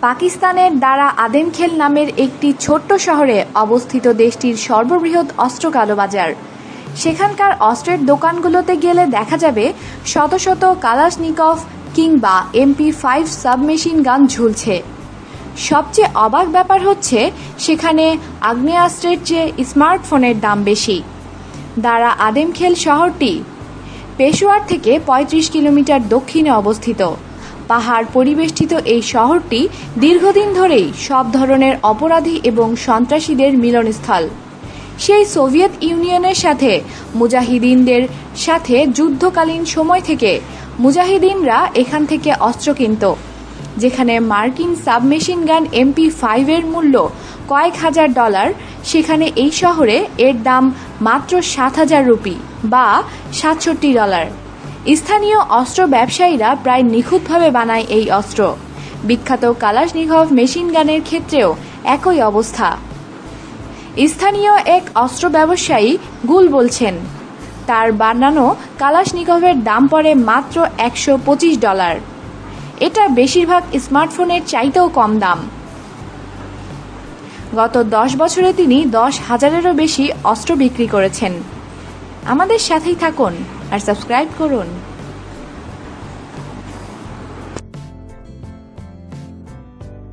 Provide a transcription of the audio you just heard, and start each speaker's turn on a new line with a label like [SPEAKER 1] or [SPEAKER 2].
[SPEAKER 1] পাকিস্তানের দারা আদেমখেল নামের একটি ছোট্ট শহরে অবস্থিত দেশটির সর্ববৃহৎ অস্ত্র কালোবাজার। সেখানকার অস্ত্রের দোকানগুলোতে গেলে দেখা যাবে শত শত কালাশনিকভ কিংবা এমপি ফাইভ সাবমেশিন গান ঝুলছে। সবচেয়ে অবাক ব্যাপার হচ্ছে, সেখানে আগ্নেয়াস্ত্রের চেয়ে স্মার্টফোনের দাম বেশি। দারা আদেমখেল শহরটি পেশোয়ার থেকে ৩৫ কিলোমিটার দক্ষিণে অবস্থিত। পাহাড় পরিবেষ্টিত এই শহরটি দীর্ঘদিন ধরেই সব ধরনের অপরাধী এবং সন্ত্রাসীদের মিলনস্থল। সেই সোভিয়েত ইউনিয়নের সাথে, মুজাহিদিনদের সাথে যুদ্ধকালীন সময় থেকে মুজাহিদিনরা এখান থেকে অস্ত্র কিনত, যেখানে মার্কিন সাবমেশিন গান এমপি ফাইভের মূল্য কয়েক হাজার ডলার, সেখানে এই শহরে এর দাম মাত্র সাত হাজার রুপি বা সাতষট্টি ডলার। স্থানীয় অস্ত্র ব্যবসায়ীরা প্রায় নিখুঁতভাবে বানায় এই অস্ত্র। বিখ্যাত কালাশনিঘভ মেশিন গানের ক্ষেত্রেও একই অবস্থা। স্থানীয় এক অস্ত্র ব্যবসায়ী গুল বলছেন, তার বানানো কালাশনিকভের দাম পড়ে মাত্র একশো পঁচিশ ডলার। এটা বেশিরভাগ স্মার্টফোনের চাইতেও কম দাম। গত দশ বছরে তিনি দশ হাজারেরও বেশি অস্ত্র বিক্রি করেছেন। আমাদের সাথেই থাকুন। আর সাবস্ক্রাইব করুন।